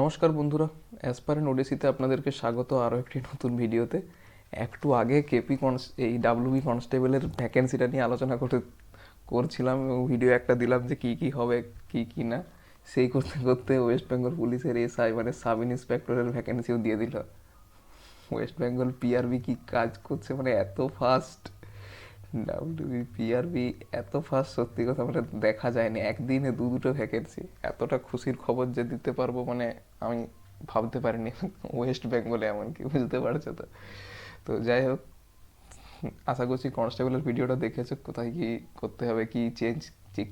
নমস্কার বন্ধুরা অ্যাসপারেন্ট ওডিসিতে আপনাদেরকে স্বাগত আরও একটি নতুন ভিডিওতে। একটু আগে কেপি কনস এই ডাব্লিউবি কনস্টেবলের ভ্যাকেন্সিটা নিয়ে আলোচনা করতে, করছিলাম এবং ভিডিও একটা দিলাম যে কী কী হবে, কী কী না। সেই করতে করতে ওয়েস্ট বেঙ্গল পুলিশের এসআই মানে সাব ইন্সপেক্টরের ভ্যাকেন্সিও দিয়ে দিল। ওয়েস্ট বেঙ্গল পিআরবি কি কাজ করছে মানে এত ফাস্ট ডাব্লিউবি পিআরবি এত ফাস্ট সত্যি কথা মানে দেখা যায়নি। একদিনে দু দুটো ভ্যাকেন্সি এতটা খুশির খবর যে দিতে পারব মানে আমি ভাবতে পারিনি। ওয়েস্ট বেঙ্গলে এমনকি, বুঝতে পারছ তো? তো যাই হোক, আশা করছি কনস্টেবলের ভিডিওটা দেখেছ। কোথায় কি করতে হবে, কি চেঞ্জ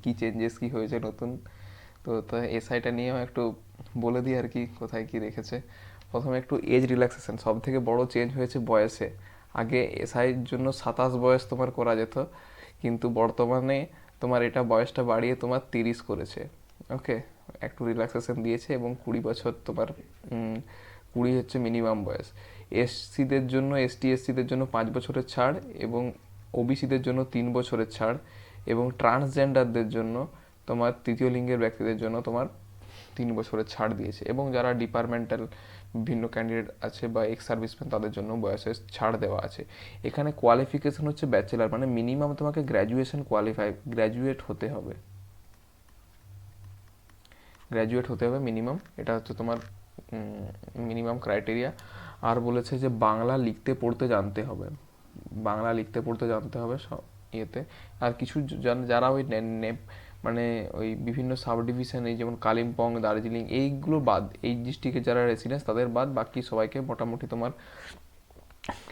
কি চেঞ্জেস কি হয়েছে নতুন? তো তো এসআইটা নিয়েও একটু বলে দিই আর কি, কোথায় কি রেখেছে। প্রথমে একটু এজ রিল্যাক্সেশন সব থেকে বড় চেঞ্জ হয়েছে বয়সে। আগে এসআইয়ের জন্য সাতাশ বয়স তোমার করা যেত, কিন্তু বর্তমানে তোমার এটা বয়সটা বাড়িয়ে তোমার তিরিশ করেছে। ওকে একটু রিল্যাক্সেশন দিয়েছে এবং কুড়ি বছর তোমার কুড়ি হচ্ছে মিনিমাম বয়স। এসসিদের জন্য এসটি এসসিদের জন্য পাঁচ বছরের ছাড় এবং ওবিসিদের জন্য তিন বছরের ছাড় এবং ট্রান্সজেন্ডারদের জন্য তোমার তৃতীয় লিঙ্গের ব্যক্তিদের জন্য তোমার তিন বছরের ছাড় দিয়েছে। এবং যারা ডিপার্টমেন্টাল বিভিন্ন ক্যান্ডিডেট আছে বা এক্স সার্ভিসম্যান তাদের জন্য বয়সের ছাড় দেওয়া আছে। এখানে কোয়ালিফিকেশন হচ্ছে ব্যাচেলার মানে মিনিমাম তোমাকে গ্র্যাজুয়েশন কোয়ালিফাই গ্র্যাজুয়েট হতে হবে। গ্র্যাজুয়েট হতে হবে মিনিমাম এটা হচ্ছে তোমার মিনিমাম ক্রাইটেরিয়া আর বলেছে যে বাংলা লিখতে পড়তে জানতে হবে। বাংলা লিখতে পড়তে জানতে হবে সব ইয়েতে। আর কিছু যারা ওই নে- নে- মানে ওই বিভিন্ন সাব ডিভিশন এই যেমন কালিম্পং, দার্জিলিং, এইগুলো বাদ, এই ডিস্ট্রিক্টের যারা রেসিডেন্স তাদের বাদ বাকি সবাইকে মোটামুটি তোমার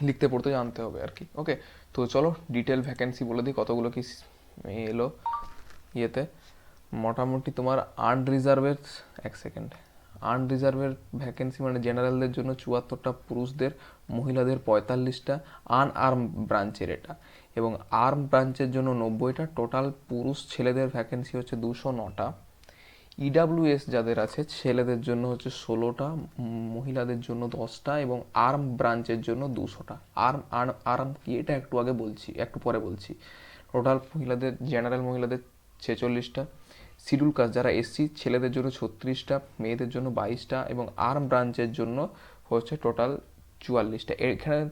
লিখতে পড়তে জানতে হবে আর কি। ওকে তো চলো ডিটেল ভ্যাকেন্সি বলে দিই, কতগুলো কি এলো ইয়েতে। মোটামুটি তোমার আর্ন রিজার্ভের এক সেকেন্ড আর্ন রিজার্ভের ভ্যাকেন্সি মানে জেনারেলদের জন্য চুয়াত্তরটা পুরুষদের, মহিলাদের পঁয়তাল্লিশটা আন আর্ম ব্রাঞ্চের এটা। এবং আর্ম ব্রাঞ্চের জন্য নব্বইটা টোটাল পুরুষ ছেলেদের ভ্যাকেন্সি হচ্ছে দুশো নটা। ইডাব্লিউএস যাদের আছে, ছেলেদের জন্য হচ্ছে ষোলোটা, মহিলাদের জন্য দশটা এবং আর্ম ব্রাঞ্চের জন্য দুশোটা। আর্ম আর্ম কি? এটা একটু আগে বলছি, একটু পরে বলছি। টোটাল মহিলাদের জেনারেল মহিলাদের ছেচল্লিশটা। শিডিউল কাস্ট যারা এসসি ছেলেদের জন্য ছত্রিশটা, মেয়েদের জন্য বাইশটা এবং আর্ম ব্রাঞ্চের জন্য হচ্ছে টোটাল চুয়াল্লিশটা। এখানে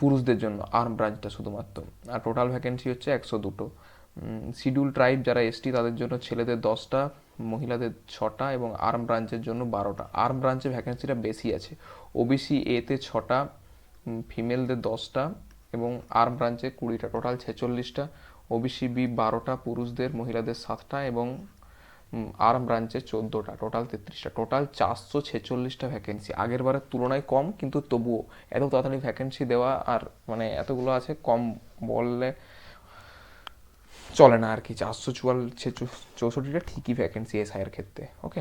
পুরুষদের জন্য আর্ম ব্রাঞ্চটা শুধুমাত্র। আর টোটাল ভ্যাকেন্সি হচ্ছে একশো দুটো। শিডিউল ট্রাইব যারা এসটি, তাদের জন্য ছেলেদের দশটা, মহিলাদের ছটা এবং আর্ম ব্রাঞ্চের জন্য বারোটা। আর্ম ব্রাঞ্চে ভ্যাকেন্সিটা বেশি আছে। ওবিসি এতে ছটা ফিমেলদের দশটা এবং আর্ম ব্রাঞ্চে কুড়িটা। টোটাল ছেচল্লিশটা। ওবিসি বি বারোটা, পুরুষদের, মহিলাদের সাতটা এবং আর্ম ব্রাঞ্চে চোদ্দোটা টোটাল তেত্রিশটা টোটাল চারশো ছেচল্লিশটা ভ্যাকেন্সি আগের বারের তুলনায় কম, কিন্তু তবুও এত তাড়াতাড়ি ভ্যাকেন্সি দেওয়া আর মানে এতগুলো আছে, কম বললে চলে না আর কি। চারশো চুয়াল চৌষট্টিটা ঠিকই ভ্যাকেন্সি এসআইয়ের ক্ষেত্রে ওকে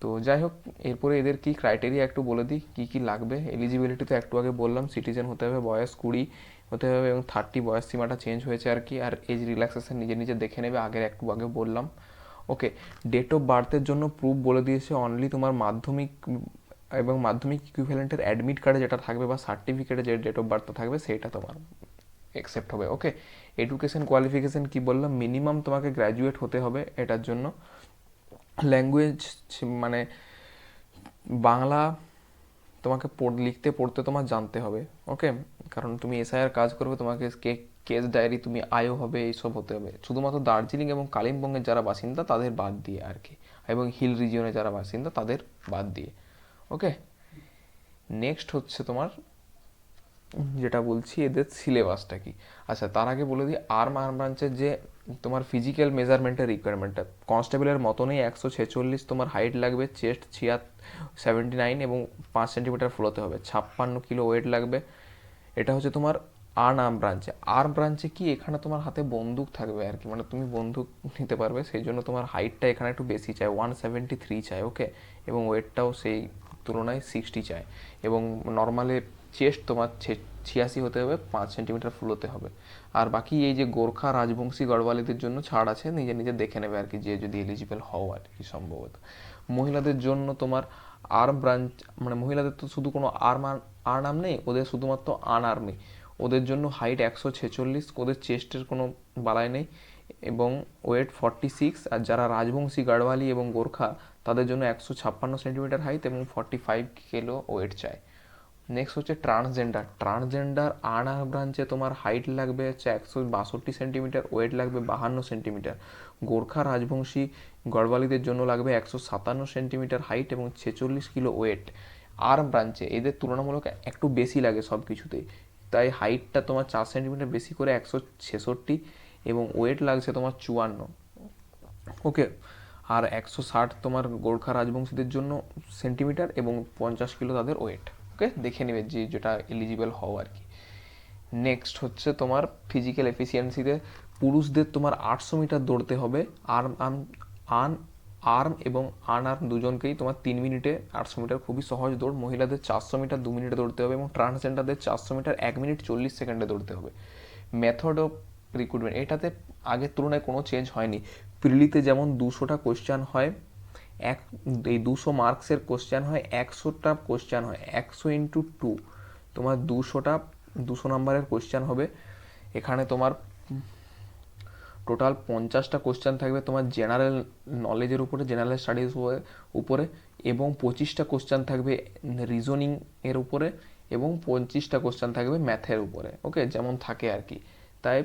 তো যাই হোক, এরপরে এদের কি ক্রাইটেরিয়া একটু বলে দিই, কী কী লাগবে? এলিজিবিলিটি তো একটু আগে বললাম সিটিজেন হতে হবে, বয়স কুড়ি হতে হবে এবং থার্টি বয়স সীমাটা চেঞ্জ হয়েছে আর কি। আর এজ রিল্যাক্সেশন নিজে নিজে দেখে নেবে, আগের একটু আগে বললাম। ওকে ডেট অফ বার্থের জন্য প্রুফ বলে দিয়েছে অনলি তোমার মাধ্যমিক, এবং মাধ্যমিক ইকুইভ্যালেন্টের অ্যাডমিট কার্ডে যেটা থাকবে বা সার্টিফিকেটে যে ডেট অফ বার্থটা থাকবে সেটা তোমার অ্যাকসেপ্ট হবে। ওকে এডুকেশন কোয়ালিফিকেশন কী বললাম? মিনিমাম তোমাকে গ্র্যাজুয়েট হতে হবে এটার জন্য। ল্যাঙ্গুয়েজ মানে বাংলা তোমাকে পড়, লিখতে পড়তে তোমার জানতে হবে। ওকে কারণ তুমি এসআইআর কাজ করবে, তোমাকে কে কেস ডায়েরি তুমি আয়ও হবে, এইসব হতে হবে। শুধুমাত্র দার্জিলিং এবং কালিম্পংয়ের যারা বাসিন্দা, তাদের বাদ দিয়ে আর কি। এবং হিল রিজিয়নে যারা বাসিন্দা, তাদের বাদ দিয়ে। ওকে? নেক্সট হচ্ছে তোমার, যেটা বলছি, এদের সিলেবাসটা কি? আচ্ছা তার আগে বলে দিই আর্ম আর্ম ব্রাঞ্চের যে তোমার ফিজিক্যাল মেজারমেন্টের রিকোয়ারমেন্টটা কনস্টেবলের মতনই একশো ছেচল্লিশ তোমার হাইট লাগবে চেস্ট ছিয়াত সেভেন্টি নাইন এবং পাঁচ সেন্টিমিটার ফ্লোতে হবে। ছাপ্পান্ন কিলো ওয়েট লাগবে। এটা হচ্ছে তোমার আর্ম ব্রাঞ্চে। আর্ম ব্রাঞ্চে কি এখানে তোমার হাতে বন্দুক থাকবে আর কি? মানে তুমি বন্দুক নিতে পারবে, সেই জন্য তোমার হাইটটা এখানে একটু বেশি চাই ওয়ান সেভেন্টি থ্রি চাই ওকে এবং ওয়েটটাও সেই তুলনায় সিক্সটি চায় এবং নর্মালে চেস্ট তোমার ছিয়াশি হতে হবে, পাঁচ সেন্টিমিটার ফুলোতে হবে। আর বাকি এই যে গোর্খা রাজবংশী গড়ওয়ালিদের জন্য ছাড় আছে, নিজে নিজে দেখে নেবে আর কি, যে যদি এলিজিবল হও আর কি সম্ভবত। মহিলাদের জন্য তোমার আর্ম ব্রাঞ্চ মানে মহিলাদের তো শুধু কোনো আর্ম আর্ম নেই, ওদের শুধুমাত্র আন আর্মি ওদের জন্য হাইট একশো ছেচল্লিশ, ওদের চেস্টের কোনো বালাই নেই এবং ওয়েট ফর্টি সিক্স আর যারা রাজবংশী গাড়ওয়ালি এবং গোর্খা, তাদের জন্য একশো ছাপ্পান্ন সেন্টিমিটার হাইট এবং ফর্টি ফাইভ কিলো ওয়েট চাই। নেক্সট হচ্ছে ট্রান্সজেন্ডার ট্রান্সজেন্ডার আনার ব্রাঞ্চে তোমার হাইট লাগবে হচ্ছে একশো বাষট্টি সেন্টিমিটার ওয়েট লাগবে বাহান্ন সেন্টিমিটার গোর্খা রাজবংশী গড়বালিদের জন্য লাগবে একশো সাতান্ন সেন্টিমিটার হাইট এবং ছেচল্লিশ কিলো ওয়েট আর ব্রাঞ্চে এদের তুলনামূলক একটু বেশি লাগে সব কিছুতেই তাই হাইটটা তোমার চার সেন্টিমিটার বেশি করে একশো ছেষট্টি এবং ওয়েট লাগছে তোমার চুয়ান্ন। ওকে আর একশো ষাট তোমার গোর্খা রাজবংশীদের জন্য সেন্টিমিটার এবং পঞ্চাশ কিলো তাদের ওয়েট ওকে দেখে নেবে যে যেটা এলিজিবল হও আর কি। নেক্সট হচ্ছে তোমার ফিজিক্যাল এফিসিয়েন্সিতে পুরুষদের তোমার আটশো মিটার দৌড়তে হবে। আর্ম আন আর্ম এবং আন আর্ম দুজনকেই তোমার তিন মিনিটে আটশো মিটার খুবই সহজ দৌড়। মহিলাদের চারশো মিটার দু মিনিটে দৌড়তে হবে এবং ট্রান্সজেন্ডারদের চারশো মিটার এক মিনিট চল্লিশ সেকেন্ডে দৌড়তে হবে। মেথড অফ রিক্রুটমেন্ট এটাতে আগের তুলনায় কোনো চেঞ্জ হয়নি। প্রিলিতে যেমন দুশোটা কোশ্চান হয়, এক, এই দুশো মার্কসের কোশ্চেন হয়, একশোটা কোশ্চেন হয়, একশো ইন্টু টু তোমার দুশোটা, দুশো নাম্বারের কোশ্চেন হবে। এখানে তোমার টোটাল পঞ্চাশটা কোশ্চেন থাকবে তোমার জেনারেল নলেজের উপরে জেনারেল স্টাডিজ উপরে এবং পঁচিশটা কোশ্চেন থাকবে রিজনিং এর উপরে এবং পঁচিশটা কোশ্চেন থাকবে ম্যাথের উপরে ওকে যেমন থাকে আর কি। তাই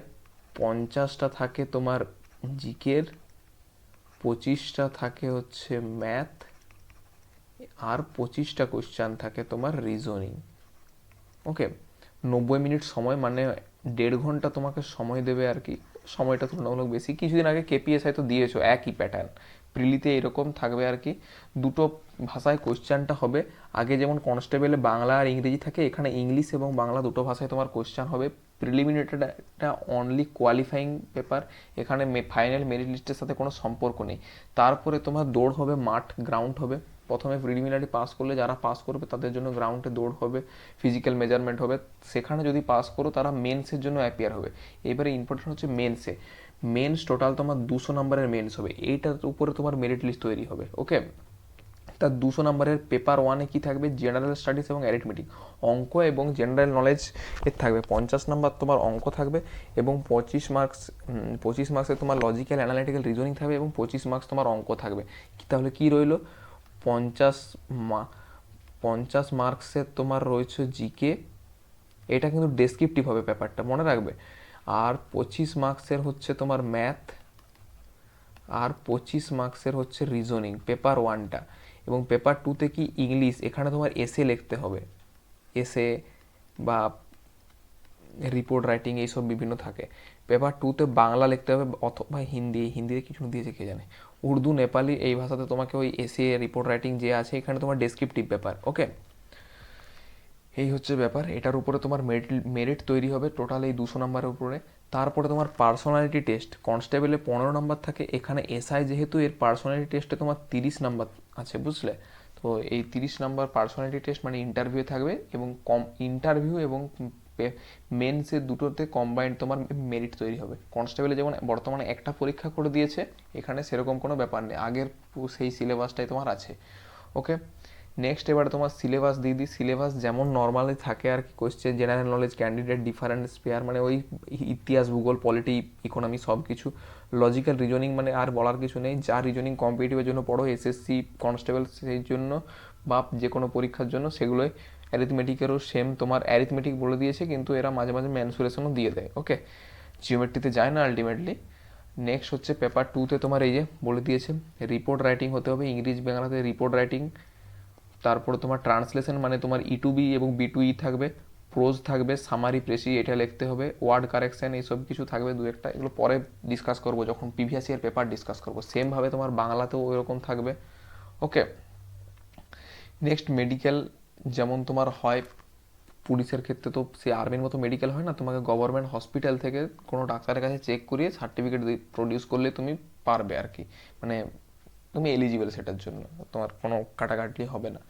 পঞ্চাশটা থাকে তোমার জিকের পঁচিশটা থাকে হচ্ছে ম্যাথ আর পঁচিশটা কোশ্চান থাকে তোমার রিজনিং ওকে নব্বই মিনিট সময় মানে দেড় ঘণ্টা তোমাকে সময় দেবে আর কি, সময়টা তুলনামূলক বেশি। কিছুদিন আগে কেপিএস হয়তো দিয়েছ, একই প্যাটার্ন প্রিলিতে এরকম থাকবে আর কি, দুটো ভাষায় কোশ্চানটা হবে। আগে যেমন কনস্টেবলে বাংলা আর ইংরেজি থাকে, এখানে ইংলিশ এবং বাংলা দুটো ভাষায় তোমার কোশ্চান হবে। প্রিলিমিনেটেডটা অনলি কোয়ালিফাইং পেপার এখানে ফাইনাল মেরিট লিস্টের সাথে কোনো সম্পর্ক নেই। তারপরে তোমার দৌড় হবে, মাঠ গ্রাউন্ড হবে। প্রথমে প্রিলিমিনারি পাস করলে যারা পাস করবে তাদের জন্য গ্রাউন্ডে দৌড় হবে ফিজিক্যাল মেজারমেন্ট হবে। সেখানে যদি পাস করো তারা মেন্সের জন্য অ্যাপিয়ার হবে। এবারে ইম্পর্টেন্ট হচ্ছে মেন্সে মেন্স টোটাল তোমার দুশো নম্বরের মেন্স হবে। এইটার উপরে তোমার মেরিট লিস্ট তৈরি হবে ওকে তার দুশো নম্বরের পেপার ওয়ানে কি থাকবে? জেনারেল স্টাডিজ এবং অ্যারিথমেটিক অঙ্ক এবং জেনারেল নলেজ এর থাকবে। পঞ্চাশ নাম্বার তোমার অঙ্ক থাকবে এবং পঁচিশ মার্কস পঁচিশ মার্কসে তোমার লজিক্যাল অ্যানালিটিক্যাল রিজনিং থাকবে এবং পঁচিশ মার্কস তোমার অঙ্ক থাকবে। তাহলে কী রইল? পঞ্চাশ মা, পঞ্চাশ মার্কসের তোমার রয়েছে জিকে এটা কিন্তু ডেসক্রিপটিভ হবে ব্যাপারটা, মনে রাখবে। আর পঁচিশ মার্কসের হচ্ছে তোমার ম্যাথ আর পঁচিশ মার্কসের হচ্ছে রিজনিং পেপার ওয়ানটা এবং পেপার টুতে কি ইংলিশ এখানে তোমার এসে লিখতে হবে। এসে বা রিপোর্ট রাইটিং এইসব বিভিন্ন থাকে। পেপার টুতে বাংলা লিখতে হবে অথবা হিন্দি, হিন্দিতে কিছু দিয়েছে কে জানে। উর্দু, নেপালি এই ভাষাতে তোমাকে ওই এসে রিপোর্ট রাইটিং যে আছে, এখানে তোমার ডেসক্রিপটিভ ব্যাপার ওকে এই হচ্ছে ব্যাপার। এটার উপরে তোমার মেরিট মেরিট তৈরি হবে টোটাল এই দুশো নাম্বারের উপরে। তারপরে তোমার পার্সোনালিটি টেস্ট কনস্টেবলে পনেরো নাম্বার থাকে। এখানে এসআই যেহেতু, এর পার্সোনালিটি টেস্টে তোমার তিরিশ নাম্বার আছে, বুঝলে? তো এই তিরিশ নাম্বার পার্সোনালিটি টেস্ট মানে ইন্টারভিউ থাকবে এবং কম ইন্টারভিউ এবং মেন্সের দুটোতে কম্বাইন্ড তোমার মেরিট তৈরি হবে। কনস্টেবলে যেমন বর্তমানে একটা পরীক্ষা করে দিয়েছে, এখানে সেরকম কোনো ব্যাপার নেই। আগের সেই সিলেবাসটাই তোমার আছে। ওকে নেক্সট এবারে তোমার সিলেবাস দিয়ে দিই। সিলেবাস যেমন নর্মালি থাকে আর কি question general knowledge candidate different sphere মানে ওই ইতিহাস, ভূগোল পলিটি ইকোনমি সব কিছু লজিক্যাল রিজনিং মানে আর বলার কিছু নেই। যা রিজনিং কম্পিটিটিভের জন্য পড়ো এসএসসি কনস্টেবল সেই জন্য বা যে কোনো পরীক্ষার জন্য সেগুলোই অ্যারিথমেটিকেরও সেম তোমার অ্যারিথমেটিক বলে দিয়েছে, কিন্তু এরা মাঝে মাঝে ম্যানসুরেশনও দিয়ে দেয় ওকে জিওমেট্রিতে যায় না আলটিমেটলি নেক্সট হচ্ছে পেপার টুতে তোমার এই যে বলে দিয়েছে রিপোর্ট রাইটিং হতে হবে, ইংরেজি বাংলাতে রিপোর্ট রাইটিং তারপরে তোমার ট্রান্সলেশন মানে তোমার ই টু বি এবং বি টু ই থাকবে প্রোজ থাকবে সামারি প্রেসি এটা লিখতে হবে ওয়ার্ড কারেকশন এইসব কিছু থাকবে দু একটা, এগুলো পরে ডিসকাস করব, যখন প্রিভিয়াস ইয়ার পেপার ডিসকাস করব। সেমভাবে তোমার বাংলাতেও ওইরকম থাকবে ওকে নেক্সট মেডিকেল যেমন তোমার হয় পুলিশের ক্ষেত্রে তো সে আর্মির মতো মেডিকেল হয় না, তোমাকে গভর্নমেন্ট হসপিটাল থেকে কোনো ডাক্তারের কাছে চেক করিয়ে সার্টিফিকেট প্রডিউস করলে তুমি পারবে আর কি। মানে তুমি এলিজিবল সেটার জন্য, তোমার কোনো কাটাকাটি হবে না।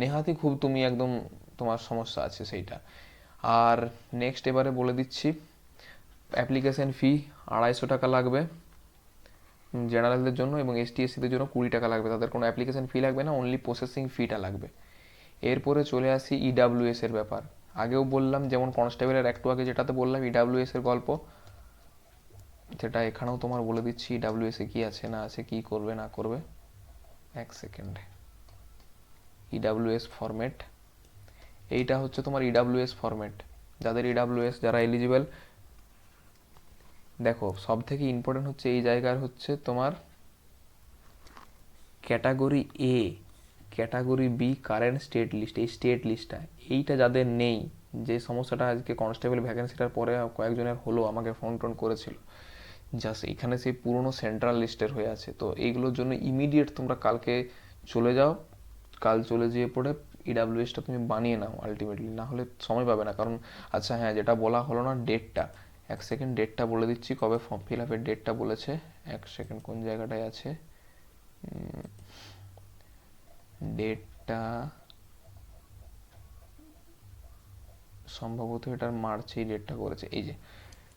নেহাতি খুব তুমি একদম তোমার সমস্যা আছে সেইটা। আর নেক্সট এবারে বলে দিচ্ছি অ্যাপ্লিকেশন ফি আড়াইশো টাকা লাগবে জেনারেলদের জন্য এবং এসটি এসসিদের জন্য কুড়ি টাকা লাগবে। তাদের কোনো অ্যাপ্লিকেশন ফি লাগবে না অনলি প্রসেসিং ফিটা লাগবে। এরপরে চলে আসি ইডাব্লিউএস এর ব্যাপার। আগেও বললাম, যেমন কনস্টেবলের একটু আগে যেটাতে বললাম ইডাব্লিউএস এর গল্প সেটা এখানেও তোমার বলে দিচ্ছি ডাব্লিউএসে কি আছে, না আছে, কি করবে, না করবে। এক সেকেন্ড ইডাব্লিউএস ফরম্যাট এইটা হচ্ছে তোমার ইডাব্লিউএস ফরম্যাট যাদের ইডাব্লিউএস যারা এলিজিবল দেখো সব থেকে ইম্পর্টেন্ট হচ্ছে এই জায়গার হচ্ছে তোমার category A category B current state list এই স্টেট লিস্টটা এইটা যাদের নেই, যে সমস্যাটা আজকে কনস্টেবল ভ্যাকেন্সিটার পরে কয়েকজনের হলো, আমাকে ফোন টোন করেছিল। জাস্ট এখানে সেই পুরনো সেন্ট্রাল লিস্টের হয়ে আছে। তো এইগুলোর জন্য ইমিডিয়েট তোমরা কালকে চলে যাও, কাল চলে যেয়ে পড়ে ইডাব্লিউএসটা তুমি বানিয়ে নাও আলটিমেটলি না হলে সময় পাবে না। কারণ আচ্ছা হ্যাঁ যেটা বলা হলো না ডেটটা এক সেকেন্ড ডেটটা বলে দিচ্ছি, কবে ফর্ম ফিল আপের ডেটটা বলেছে, এক সেকেন্ড কোন জায়গাটায় আছে? ডেটটা সম্ভবত এটার মার্চেই ডেটটা করেছে। এই যে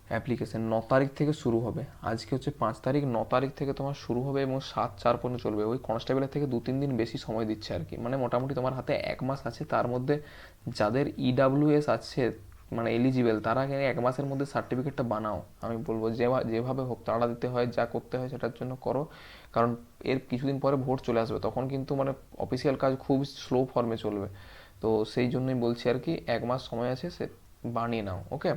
অ্যাপ্লিকেশন ন তারিখ থেকে শুরু হবে। আজকে হচ্ছে পাঁচ তারিখ, ন তারিখ থেকে তোমার শুরু হবে এবং সাত চার পর্যন্ত চলবে। ওই কনস্টেবলের থেকে দু তিন দিন বেশি সময় দিচ্ছে আর কি। মানে মোটামুটি তোমার হাতে এক মাস আছে। তার মধ্যে যাদের ইডাব্লিউএস আছে মানে এলিজিবেল তারা কেন এক মাসের মধ্যে সার্টিফিকেটটা বানাও। আমি বলব যে যেভাবে হোক, তাড়া দিতে হয়, যা করতে হয় সেটার জন্য করো। কারণ এর কিছুদিন পরে ভোট চলে আসবে, তখন কিন্তু মানে অফিসিয়াল কাজ খুব স্লো ফর্মে চলবে। তো সেই জন্যই বলছি আর কি, এক মাস সময় আছে, সে বানিয়ে নাও ওকে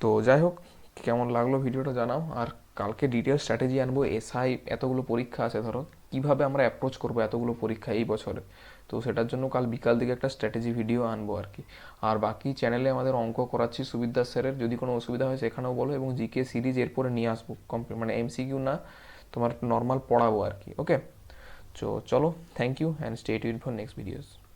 তো যাই হোক কেমন লাগল ভিডিওটা জানাও? আর কালকে ডিটেল স্ট্র্যাটেজি আনব এসআই এতগুলো পরীক্ষা আছে ধরো, কীভাবে আমরা অ্যাপ্রোচ করব এতগুলো পরীক্ষা এই বছরে? তো সেটার জন্য কাল বিকাল দিকে একটা স্ট্র্যাটেজি ভিডিও আনব আর কি। আর বাকি চ্যানেলে আমাদের অঙ্ক করাচ্ছি সুবিদ্যা স্যারের যদি কোনো অসুবিধা হয় সেখানেও বলো এবং জিকে সিরিজ এরপরে নিয়ে আসব। কমপ্লিট মানে এমসিকিউ না, তোমার নর্মাল পড়াবো আর কি ওকে তো চলো thank you and stay tuned for next videos